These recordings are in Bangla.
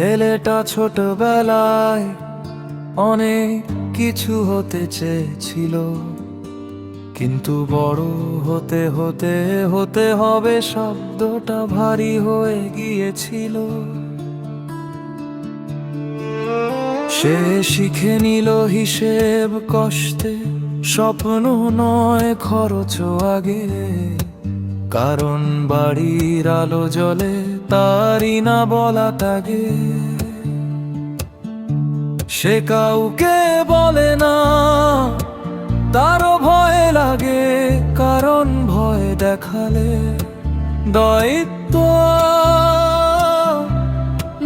ছেলেটা ছোটবেলায় অনেক কিছু হতে চেয়েছিল। কিন্তু বড় হতে হতে হতে হবে শব্দটা ভারী হয়ে গিয়েছিল। সে শিখে নিল হিসেব কষ্টে, স্বপ্ন নয় খরচ আগে। কারণ বাড়ির আলো জ্বলে তারই না বলা তাগে সে কাউকে বলে না, তারও ভয় লাগে, কারণ ভয় দেখালে দায়িত্ব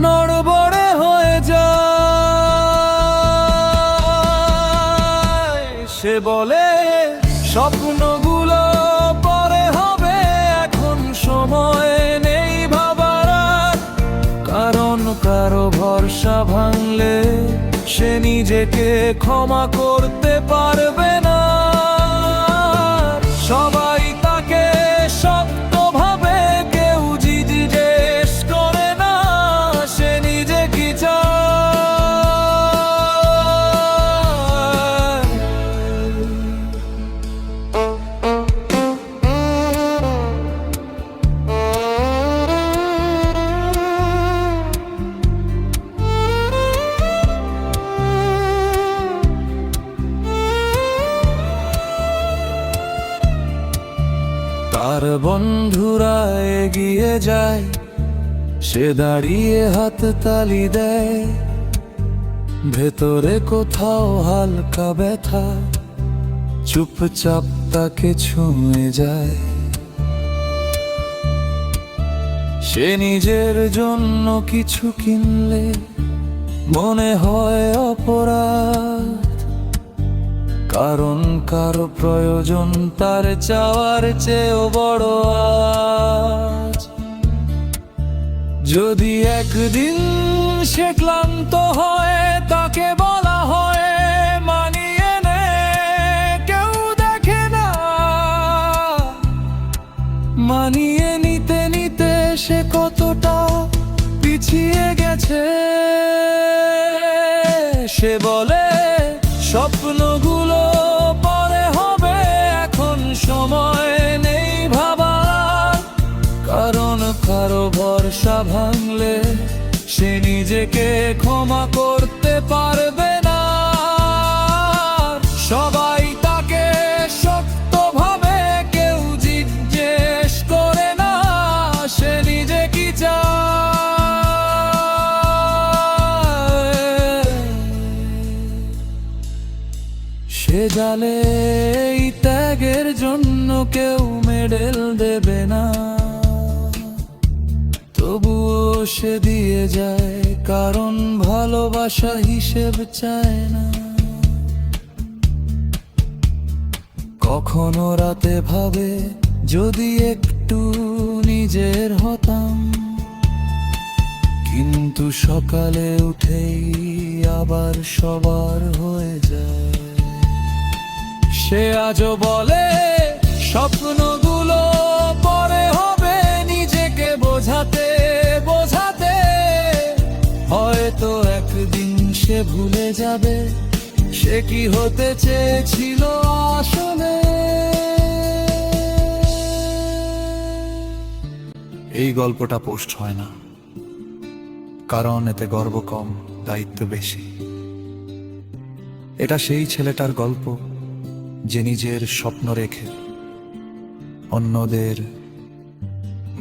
নড়বড়ে হয়ে যায়। সে বলে স্বপ্নগুলো কারণ কারও ভরসা ভাঙলে সে নিজেকে ক্ষমা করতে পারবে না। বন্ধুরা এগিয়ে যায়, সে দাঁড়িয়ে হাত তালি দেয়। ভেতরে কোথাও হালকা ব্যথা, চুপচাপ তাকে ছুঁয়ে যায়। সে নিজের জন্য কিছু কিনলে মনে হয় অপরাধ। কারণ কারও প্রয়োজন, তার চাওয়ার চেয়েও বড় আজ। যদি একদিন সে ক্লান্ত হয়, তাকে বলা হয়, মানিয়ে নে, কেউ দেখে না। মানিয়ে নিতে নিতে সে কতটা পিছিয়ে গেছে, সে বলে ভাঙলে সে নিজেকে ক্ষমা করতে পারবে না। সবাই তাকে শক্ত ভাবে কেউ জিজ্ঞেস করে না, সে নিজে কি সে জালে ত্যাগের জন্য কেউ মেডেল দেবে না। সে দিয়ে যায়, কারণ ভালোবাসা হিসেব চায় না। কখনো রাতে ভাবে, যদি একটু নিজের হতাম। কিন্তু সকালে উঠেই আবার সবার হয়ে যায়। সে আজও বলে স্বপ্নগুলো সে ভুলে যাবে, সে কি হতে চেয়েছিল আসলে? এই গল্পটা পোস্ট হয় না, কারণ এতে গর্ব কম, দায়িত্ব বেশি। এটা সেই ছেলেটার গল্প, যে নিজের স্বপ্ন রেখে অন্যদের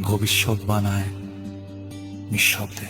ভবিষ্যৎ বানায় নিঃশব্দে।